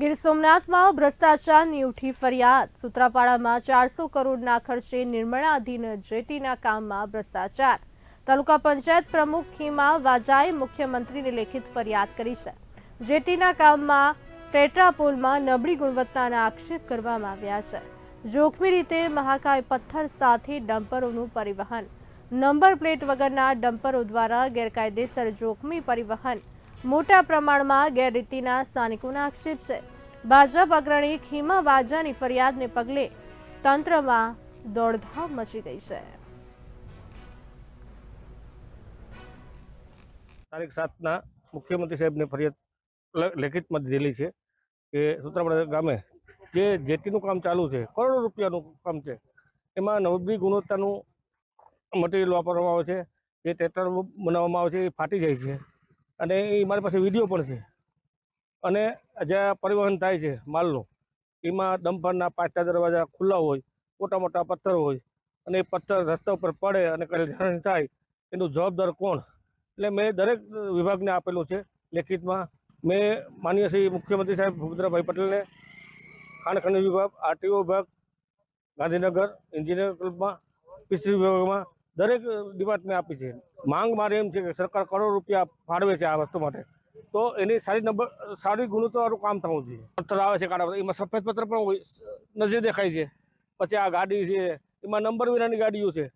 ગીર સોમનાથમાં ભ્રષ્ટાચારની ઉઠી ફરિયાદ. સૂત્રાપાડામાં ચારસો કરોડના ખર્ચે નિર્મળાધીન જેટીના કામમાં ભ્રષ્ટાચાર. તાલુકા પંચાયત પ્રમુખ ખીમા વાજાએ મુખ્યમંત્રીને લેખિત ફરિયાદ કરી છે. જેટીના કામમાં ટેટ્રાપોલમાં નબળી ગુણવત્તાના આક્ષેપ કરવામાં આવ્યા છે. જોખમી રીતે મહાકાય પથ્થર સાથે ડમ્પરોનું પરિવહન. નંબર પ્લેટ વગરના ડમ્પરો દ્વારા ગેરકાયદેસર જોખમી પરિવહન. મોટા પ્રમાણમાં ગેરરીતિના સ્થાનિકોના આક્ષેપ છે. ભાજપ અગ્રણી ખીમા વાજાની ફરિયાદને પગલે તંત્રમાં દોડધામ મચી ગઈ છે. તારીખ સાતના મુખ્યમંત્રી સાહેબને ફરિયાદ લેખિતમાં દીધેલી છે કે સૂત્રાપાડા ગામે જે જેટીનું કામ ચાલુ છે, કરોડો રૂપિયાનું કામ છે, એમાં નબળી ગુણવત્તાનું મટીરિયલ વાપરવામાં આવે છે, જે ટેટર બનાવવામાં આવે છે, એ ફાટી જાય છે. અને એ મારી પાસે વીડિયો પણ છે. અને જે પરિવહન થાય છે માલનું, એમાં ડમ્પરના પાંચટા દરવાજા ખુલ્લા હોય મોટા મોટા પથ્થર હોય, અને એ પથ્થર રસ્તા ઉપર પડે અને કઈ જાણ થાય, એનું જવાબદાર કોણ? એટલે મેં દરેક વિભાગને આપેલું છે લેખિતમાં. મેં માનીય શ્રી મુખ્યમંત્રી સાહેબ ભૂપેન્દ્રભાઈ પટેલને ખાણ વિભાગ, આરટીઓ વિભાગ, ગાંધીનગર, એન્જિનિયર ક્લબમાં ફિશરી વિભાગમાં દરેક ડિપાર્ટમેન્ટ આપી છે. માંગ મારે એમ છે કે સરકાર કરોડ રૂપિયા ફાળવે છે આ વસ્તુ માટે. તો એની સારી નંબર, સારી ગુણવત્તાવાળું કામ થવું જોઈએ. પથ્થર આવે છે કાળા એમાં સફેદ પથ્થર પણ નજરે દેખાય છે. પછી આ ગાડી છે, એમાં નંબર વિનાની ગાડીઓ છે.